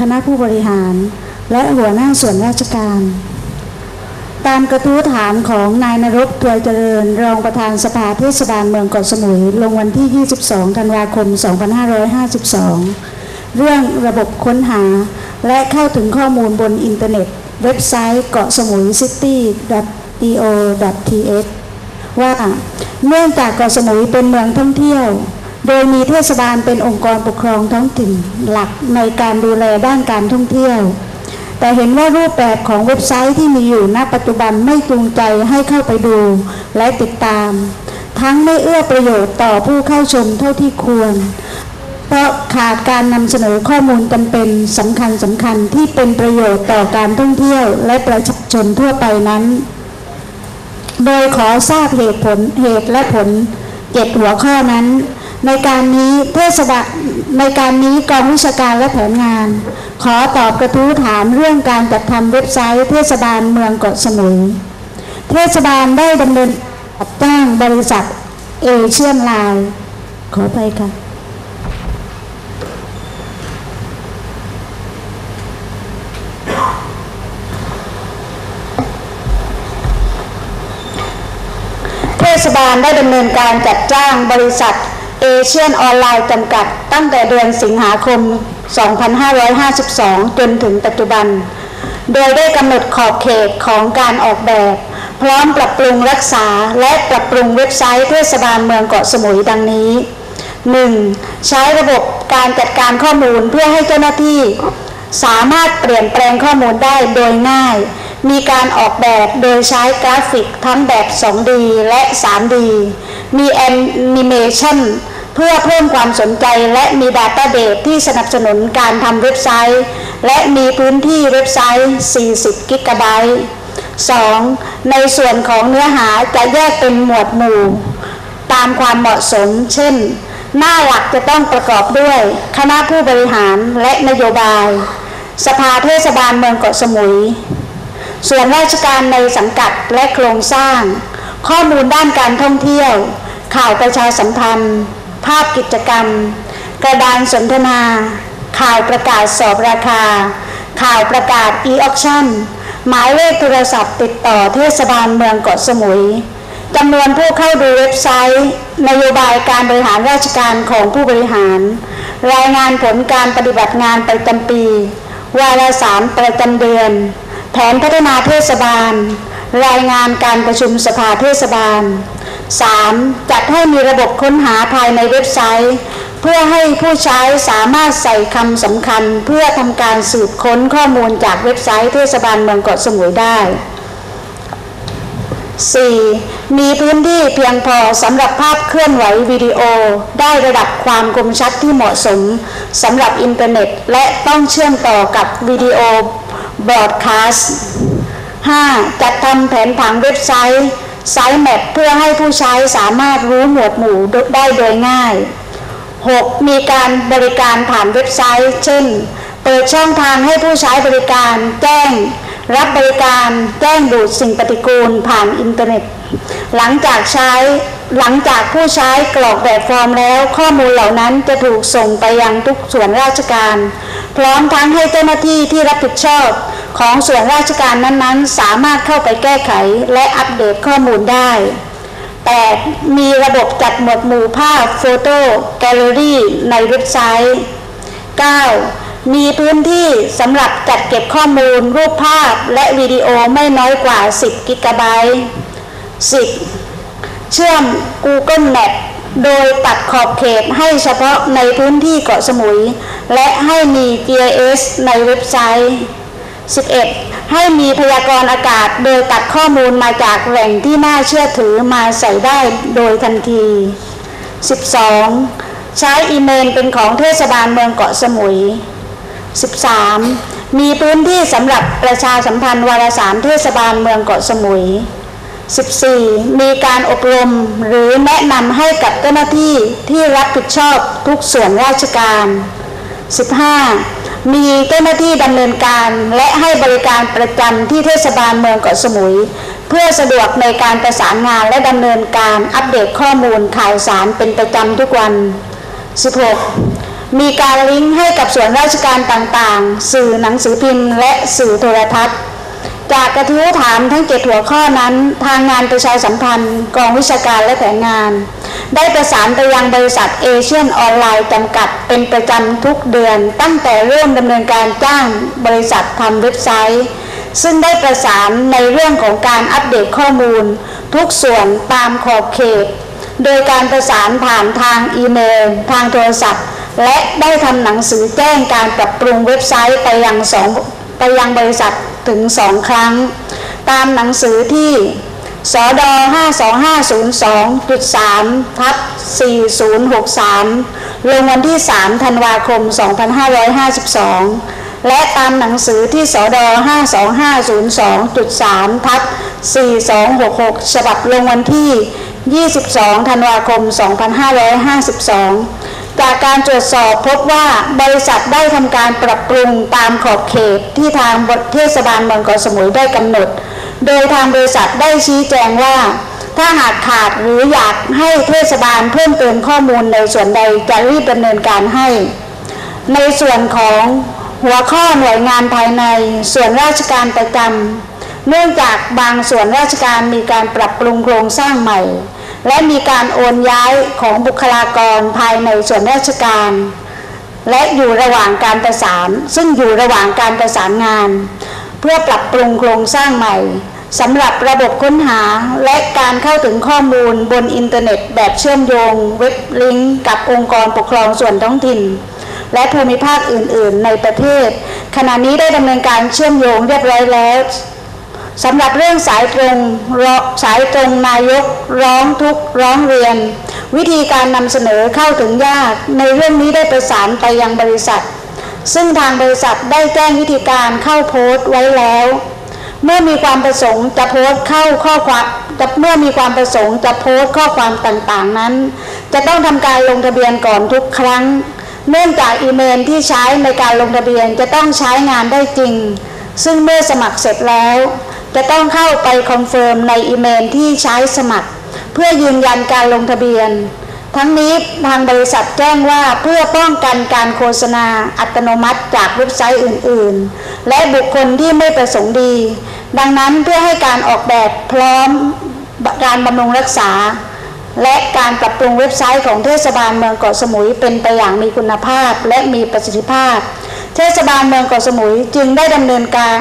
คณะผู้บริหาร และหัวหน้าส่วนราชการ ตามกระทู้ถามของนายนรบถวยเจริญ รองประธานสภาเทศบาลเมืองเกาะสมุย ลงวันที่ 22ธันวาคม 2552 เรื่องระบบค้นหาและเข้าถึงข้อมูลบนอินเทอร์เน็ต เว็บไซต์เกาะสมุย city.do.th ว่าเนื่องจากเกาะสมุยเป็นเมืองท่องเที่ยว โดยมีเทศบาลเป็นองค์กรปกครองท้องถิ่นหลักในการดูแลด้านการท่องเที่ยว แต่เห็นว่ารูปแบบของเว็บไซต์ที่มีอยู่ณปัจจุบันไม่จูงใจให้เข้าไปดูและติดตาม ทั้งไม่เอื้อประโยชน์ต่อผู้เข้าชมเท่าที่ควร เพราะขาดการนำเสนอข้อมูลจำเป็นสำคัญสำคัญที่เป็นประโยชน์ต่อการท่องเที่ยวและประชาชนทั่วไปนั้น โดยขอทราบเหตุผลเหตุและผลเจ็ดหัวข้อนั้น ในการนี้เทศบาลในการนี้กองวิชาการและแผนงาน ขอตอบกระทู้ถามเรื่องการจัดทำเว็บไซต์เทศบาลเมืองเกาะสมุย เทศบาลได้ดำเนินจัดจ้างบริษัทเอเชียนไลน์ขอไปค่ะเทศบาลได้ดำเนินการจัดจ้างบริษัท เอเชียนออนไลน์จำกัดตั้งแต่เดือนสิงหาคม 2552 จนถึงปัจจุบัน โดยได้กำหนดขอบเขตของการออกแบบ พร้อมปรับปรุงรักษาและปรับปรุงเว็บไซต์เทศบาลเมืองเกาะสมุยดังนี้ 1. ใช้ระบบการจัดการข้อมูลเพื่อให้เจ้าหน้าที่ สามารถเปลี่ยนแปลงข้อมูลได้โดยง่าย มีการออกแบบโดยใช้กราฟิกทั้งแบบ 2D และ 3D มีแอนิเมชัน เพื่อเพิ่มความสนใจและมีดัตต้าเบสที่สนับสนุนการทำเว็บไซต์ และมีพื้นที่เว็บไซต์ 40 กิกะไบต์ 2. ในส่วนของเนื้อหาจะแยกเป็นหมวดหมู่ ตามความเหมาะสม เช่น หน้าหลักจะต้องประกอบด้วย คณะผู้บริหารและนโยบาย สภาเทศบาลเมืองเกาะสมุย ส่วนราชการในสังกัดและโครงสร้าง ข้อมูลด้านการท่องเที่ยว ข่าวประชาสัมพันธ์ ภาพกิจกรรม กระดานสนทนา ข่าวประกาศสอบราคา ข่าวประกาศ e-auction หมายเลขโทรศัพท์ติดต่อเทศบาลเมืองเกาะสมุยจำนวนผู้เข้าดูเว็บไซต์ นโยบายการบริหารราชการของผู้บริหาร รายงานผลการปฏิบัติงานประจำปี วาระสามประจำเดือน แผนพัฒนาเทศบาล รายงานการประชุมสภาเทศบาล 3. จัดให้มีระบบค้นหาภายในเว็บไซต์ เพื่อให้ผู้ใช้สามารถใส่คำสำคัญ เพื่อทำการสืบค้นข้อมูลจากเว็บไซต์เทศบาลเมืองเกาะสมุยได้ 4. มีพื้นที่เพียงพอสำหรับภาพเคลื่อนไหววิดีโอ ได้ระดับความคมชัดที่เหมาะสมสำหรับอินเทอร์เน็ต และต้องเชื่อมต่อกับวิดีโอบรอดคาสต์ 5. จัดทำแผนผังเว็บไซต์ ไซต์แมปเพื่อให้ผู้ใช้สามารถรู้หมวดหมู่ได้โดยง่าย 6. มีการบริการผ่านเว็บไซต์ เช่น เปิดช่องทางให้ผู้ใช้บริการแจ้ง รับบริการแจ้งดูดสิ่งปฏิกูลผ่านอินเทอร์เน็ต หลังจากใช้หลังจากผู้ใช้กรอกแบบฟอร์มแล้ว ข้อมูลเหล่านั้นจะถูกส่งไปยังทุกส่วนราชการ พร้อมทั้งให้เจ้าหน้าที่ที่รับผิดชอบ ของส่วนราชการนั้นๆ สามารถเข้าไปแก้ไขและอัปเดตข้อมูลได้ แต่มีระบบจัดหมวดหมู่ภาพโฟโต้แกลเลอรี่ในเว็บไซต์ 9. มีพื้นที่สำหรับจัดเก็บข้อมูลรูปภาพและวิดีโอไม่น้อยกว่า 10 กิกะไบต์ 10. เชื่อม Google Map โดยตัดขอบเขตให้เฉพาะในพื้นที่เกาะสมุย และให้มี GIS ในเว็บไซต์ 11. ให้มีพยากรณ์อากาศโดยตัดข้อมูลมาจากแหล่งที่น่าเชื่อถือมาใส่ได้โดยทันที 12. ใช้อีเมลเป็นของเทศบาลเมืองเกาะสมุย 13. มีพื้นที่สำหรับประชาสัมพันธ์วารสารเทศบาลเมืองเกาะสมุย 14. มีการอบรมหรือแนะนำให้กับเจ้าหน้าที่ที่รับผิดชอบทุกส่วนราชการ 15. มีเจ้าหน้าที่ดำเนินการและให้บริการประจำที่เทศบาลเมืองเกาะสมุย เพื่อสะดวกในการประสานงานและดำเนินการอัปเดตข้อมูลข่าวสารเป็นประจำทุกวัน 16. มีการลิงก์ให้กับส่วนราชการต่างๆ สื่อหนังสือพิมพ์ และสื่อโทรทัศน์ จากกระทู้ถามทั้งเจ็ดหัวข้อนั้น ทางงานประชาสัมพันธ์ กองวิชาการและแผนงาน ได้ประสานไปยังบริษัทเอเชียนออนไลน์จำกัดเป็นประจำทุกเดือน ตั้งแต่เริ่มดำเนินการจ้างบริษัททำเว็บไซต์ ซึ่งได้ประสานในเรื่องของการอัปเดตข้อมูล ทุกส่วนตามขอบเขต โดยการประสานผ่านทางอีเมล ทางโทรศัพท์ และได้ทำหนังสือแจ้งการปรับปรุงเว็บไซต์ไปยังสองไปยังบริษัทถึงสองครั้ง ตามหนังสือที่ สด52502.3ทับ4063 ลงวันที่ 3 ธันวาคม 2552 และตามหนังสือที่สด52502.3ทับ4266 ฉบับลงวันที่ 22 ธันวาคม 2552 จากการตรวจสอบพบว่าบริษัทได้ทำการปรับปรุงตามขอบเขตที่ทางเทศบาลเมืองเกาะสมุยได้กำหนด โดยทางบริษัทได้ชี้แจงว่า ถ้าหากขาดหรืออยากให้เทศบาลเพิ่มเติมข้อมูลในส่วนใดจะรีบดำเนินการให้ ในส่วนของหัวข้อหน่วยงานภายในส่วนราชการประจำเนื่องจากบางส่วนราชการมีการปรับปรุงโครงสร้างใหม่ และมีการโอนย้ายของบุคลากรภายในส่วนราชการ และอยู่ระหว่างการประสาน ซึ่งอยู่ระหว่างการประสานงาน เพื่อปรับปรุงโครงสร้างใหม่ สำหรับระบบค้นหาและการเข้าถึงข้อมูลบนอินเทอร์เน็ต แบบเชื่อมโยง เว็บลิงก์กับองค์กรปกครองส่วนท้องถิ่น และภูมิภาคอื่น ๆ ในประเทศ ขณะนี้ได้ดำเนินการเชื่อมโยงเรียบร้อยแล้วสำหรับเรื่องสายตรงสายตรงนายกร้องทุกร้องเรียน วิธีการนำเสนอเข้าถึงยาก ในเรื่องนี้ได้ประสานไปยังบริษัท ซึ่งทางบริษัทได้แจ้งวิธีการเข้าโพสต์ไว้แล้ว เมื่อมีความประสงค์จะโพสต์เข้าข้อความจะเมื่อมีความประสงค์จะโพสต์ข้อความต่างๆนั้น จะต้องทำการลงทะเบียนก่อนทุกครั้ง เนื่องจากอีเมลที่ใช้ในการลงทะเบียนจะต้องใช้งานได้จริง ซึ่งเมื่อสมัครเสร็จแล้ว จะต้องเข้าไปคอนเฟิร์มในอีเมลที่ใช้สมัคร เพื่อยืนยันการลงทะเบียน ทั้งนี้ทางบริษัทแจ้งว่าเพื่อป้องกันการโฆษณาอัตโนมัติจากเว็บไซต์อื่น ๆ และบุคคลที่ไม่ประสงค์ดี ดังนั้นเพื่อให้การออกแบบพร้อมการบำรุงรักษา และการปรับปรุงเว็บไซต์ของเทศบาลเมืองเกาะสมุยเป็นไปอย่างมีคุณภาพและมีประสิทธิภาพ เทศบาลเมืองเกาะสมุยจึงได้ดำเนินการ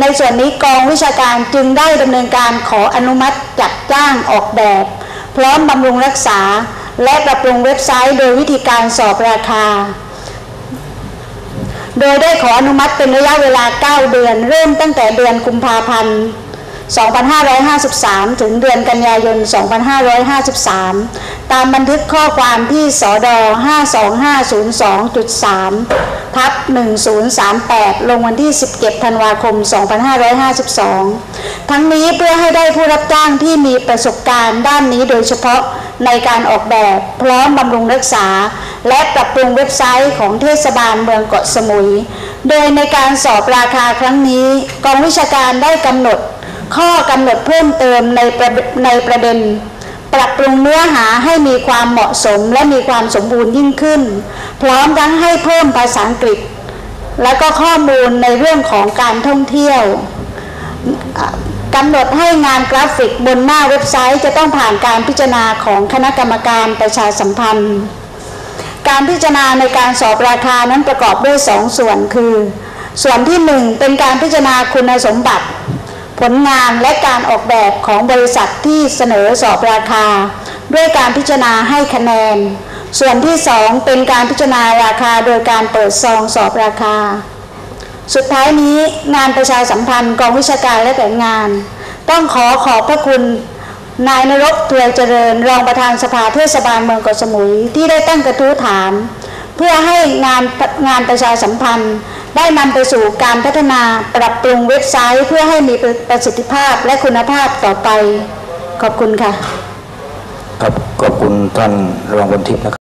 ในส่วนนี้กองวิชาการจึงได้ดำเนินการขออนุมัติจัดจ้างออกแบบ พร้อมบำรุงรักษา และปรับปรุงเว็บไซต์โดยวิธีการสอบราคา โดยได้ขออนุมัติเป็นระยะเวลา 9 เดือน เริ่มตั้งแต่เดือนกุมภาพันธ์ 2553 ถึงเดือนกันยายน 2553 ตามบันทึกข้อความที่สด 52502.3 ทับ 1038 ลงวันที่ 17 ธันวาคม 2552 ทั้งนี้เพื่อให้ได้ผู้รับจ้างที่มีประสบการณ์ด้านนี้โดยเฉพาะ ในการออกแบบพร้อมบำรุงรักษา และปรับปรุงเว็บไซต์ของเทศบาลเมืองเกาะสมุย โดยในการสอบราคาครั้งนี้ กองวิชาการได้กำหนด ข้อกำหนดเพิ่มเติมในประในประเด็น ปรับปรุงเนื้อหาให้มีความเหมาะสมและมีความสมบูรณ์ยิ่งขึ้น พร้อมทั้งให้เพิ่มภาษาอังกฤษ และก็ข้อมูลในเรื่องของการท่องเที่ยว กำหนดให้งานกราฟิกบนหน้าเว็บไซต์จะต้องผ่านการพิจารณาของคณะกรรมการประชาสัมพันธ์ การพิจารณาในการสอบราคานั้นประกอบด้วยสองส่วนคือ ส่วนที่หนึ่งเป็นการพิจารณาคุณสมบัติ ผลงานและการออกแบบของบริษัทที่เสนอสอบราคา ด้วยการพิจารณาให้คะแนน ส่วนที่สองเป็นการพิจารณาราคาโดยการเปิดซองสอบราคา สุดท้ายนี้งานประชาสัมพันธ์กองวิชาการและแผนงาน ต้องขอขอบพระคุณ นายนรบถวยเจริญ รองประธานสภาเทศบาลเมืองเกาะสมุยที่ได้ตั้งกระทู้ถาม เพื่อให้งานงานประชาสัมพันธ์ ได้นำไปสู่การพัฒนาปรับปรุงเว็บไซต์เพื่อให้มีประสิทธิภาพและคุณภาพต่อไป ขอบคุณค่ะ ครับขอบคุณท่านรองบนทิพย์นะครับ